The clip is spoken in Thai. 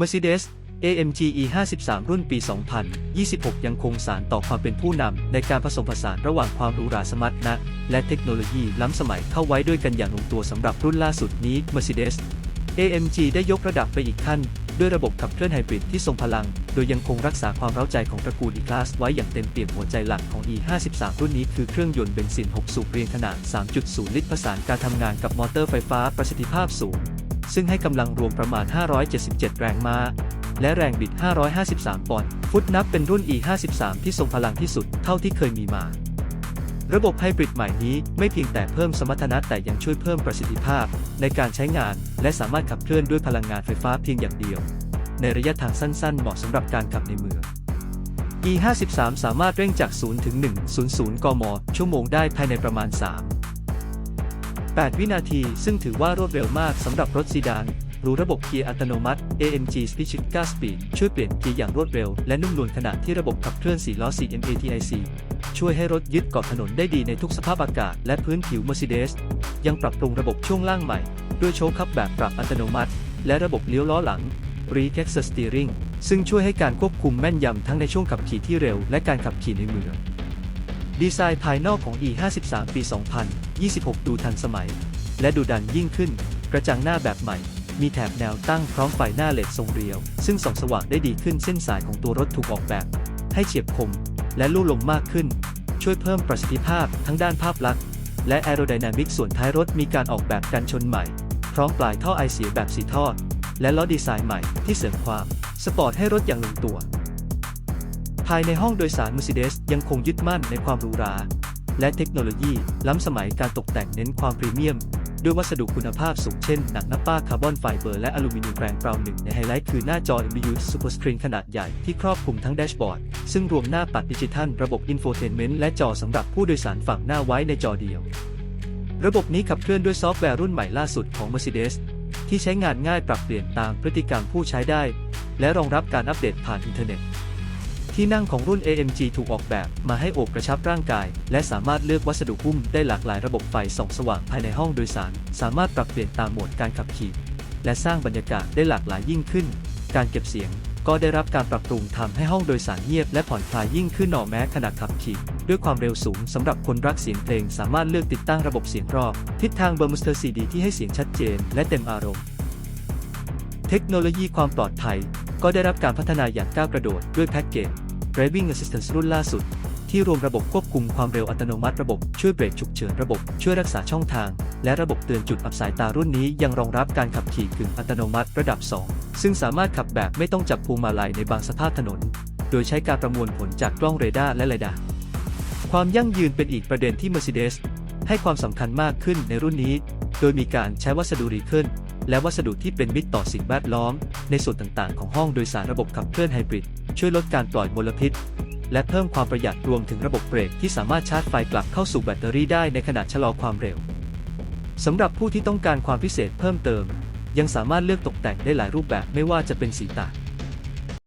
Mercedes AMG E53 รุ่นปี 2026 ยังคงสารต่อความเป็นผู้นำในการผสมผสานระหว่างความหรูหราสมรรถนะ และเทคโนโลยีล้ำสมัยเข้าไว้ด้วยกันอย่างลงตัวสำหรับรุ่นล่าสุดนี้ Mercedes AMG ได้ยกระดับไปอีกขั้น ด้วยระบบขับเคลื่อนไฮบริดที่ทรงพลัง โดยยังคงรักษาความเร้าใจของตระกูล E-Class ไว้อย่างเต็มเปี่ยมหัวใจหลักของ E53 รุ่นนี้คือเครื่องยนต์เบนซิน 6 สูบเรียงขนาด 3.0 ลิตรผสานการทำงานกับมอเตอร์ไฟฟ้าประสิทธิภาพสูง ซึ่งให้กำลังรวมประมาณ 577 แรงม้า และแรงบิด 553 ปอนด์ ฟุตนับเป็นรุ่น E53 ที่ทรงพลังที่สุดเท่าที่เคยมีมา ระบบไฮบริดใหม่นี้ไม่เพียงแต่เพิ่มสมรรถนะแต่ยังช่วยเพิ่มประสิทธิภาพ ในการใช้งาน และสามารถขับเคลื่อนด้วยพลังงานไฟฟ้าเพียงอย่างเดียว ในระยะทางสั้นๆ เหมาะสำหรับการขับในเมือง E53 สามารถเร่งจาก 0 ถึง 100 กม ชั่วโมงได้ภายในประมาณ 3 8 วินาที ซึ่งถือว่ารวดเร็วมากสำหรับรถซีดาน รู้ระบบเกียร์อัตโนมัติ AMG Spichika Speed ช่วยเปลี่ยนเกียร์อย่างรวดเร็ว และนุ่มนวลขณะที่ระบบขับเคลื่อน4ล้อ CMATIC ช่วยให้รถยึดเกาะถนนได้ดีในทุกสภาพอากาศและพื้นผิว Mercedes ยังปรับปรุงระบบช่วงล่างใหม่ ด้วยโชคคัพแบบปรับอัตโนมัติ และระบบเลี้ยวล้อหลัง Reflex Steering ซึ่งช่วยให้การควบคุมแม่นยำทั้งในช่วงขับขี่ที่เร็วและการขับขี่ในเมืองดีไซน์ภายนอกของ E53 ปี 2000 26 ดูทันสมัย และดูดันยิ่งขึ้น กระจังหน้าแบบใหม่ มีแถบแนวตั้งพร้อมไฟหน้าเลดทรงเรียว ซึ่งส่องสว่างได้ดีขึ้นเส้นสายของตัวรถถูกออกแบบ ให้เฉียบคม และลู่ลมมากขึ้น ช่วยเพิ่มประสิทธิภาพทั้งด้านภาพลักษณ์และแอโรไดนามิกส่วนท้ายรถมีการออกแบบกันชนใหม่ พร้อมปลายท่อไอเสียแบบสีทอด และล้อดีไซน์ใหม่ที่เสริมความสปอร์ตให้รถอย่างลงตัว ภายในห้องโดยสาร Mercedes ยังคงยึดมั่นในความหรูหรา และเทคโนโลยี ล้ำสมัยการตกแต่งเน้นความพรีเมียม ด้วยวัสดุคุณภาพสูงเช่น หนังน้าป้าคาร์บอนไฟเบอร์และอลูมิเนียมแกรนเปล่าหนึ่งในไฮไลท์คือหน้าจอ MBU Super Screen ขนาดใหญ่ที่ครอบคลุมทั้งแดชบอร์ด ซึ่งรวมหน้าปัดดิจิทัล ระบบอินโฟเทนเมนต์และจอสำหรับผู้โดยสารฝั่งหน้าไว้ในจอเดียว ระบบนี้ขับเคลื่อนด้วยซอฟต์แวร์รุ่นใหม่ล่าสุดของ Mercedes ที่ใช้งานง่ายปรับเปลี่ยนตามพฤติกรรมผู้ใช้ได้ และรองรับการอัปเดตผ่านอินเทอร์เน็ต ที่นั่งของรุ่น AMG ถูกออกแบบมาให้โอบกระชับร่างกาย และสามารถเลือกวัสดุหุ้มได้หลากหลายระบบไฟส่องสว่างภายในห้องโดยสาร สามารถปรับเปลี่ยนตามโหมดการขับขี่ และสร้างบรรยากาศได้หลากหลายยิ่งขึ้น การเก็บเสียงก็ได้รับการปรับปรุงทำให้ห้องโดยสารเงียบและผ่อนคลายยิ่งขึ้นหน่อแม้ขณะขับขี่ด้วยความเร็วสูงสำหรับคนรักเสียงเพลง สามารถเลือกติดตั้งระบบเสียงรอบ ทิศทางเบอร์มูสเตอร์ซีดีที่ให้เสียงชัดเจน และเต็มอารมณ์ เทคโนโลยีความปลอดภัย ก็ได้รับการพัฒนาอย่างก้าวกระโดดด้วยแพ็กเกจ Driving Assistance รุ่นล่าสุด ที่รวมระบบควบคุมความเร็วอัตโนมัติระบบช่วยเบรกฉุกเฉินระบบช่วยรักษาช่องทาง และระบบเตือนจุดอับสายตารุ่นนี้ยังรองรับการขับขี่กึ่งอัตโนมัติระดับ 2 ซึ่งสามารถขับแบบไม่ต้องจับพวงมาลัยในบางสภาพถนน โดยใช้การประมวลผลจากกล้องเรดาร์และเรดาร์ความยั่งยืนเป็นอีกประเด็นที่ Mercedes ให้ความสำคัญมากขึ้นในรุ่นนี้ โดยมีการใช้วัสดุรีเคิลและวัสดุที่เป็นมิตรต่อสิ่งแวดล้อม ในส่วนต่างๆ ของห้องโดยสารระบบขับเคลื่อนไฮบริด ช่วยลดการปล่อยมลพิษ และเพิ่มความประหยัดรวมถึงระบบเบรกที่สามารถชาร์จไฟกลับเข้าสู่แบตเตอรี่ได้ในขณะชะลอความเร็วสำหรับผู้ที่ต้องการความพิเศษเพิ่มเติม ยังสามารถเลือกตกแต่งได้หลายรูปแบบไม่ว่าจะเป็นสีต่าง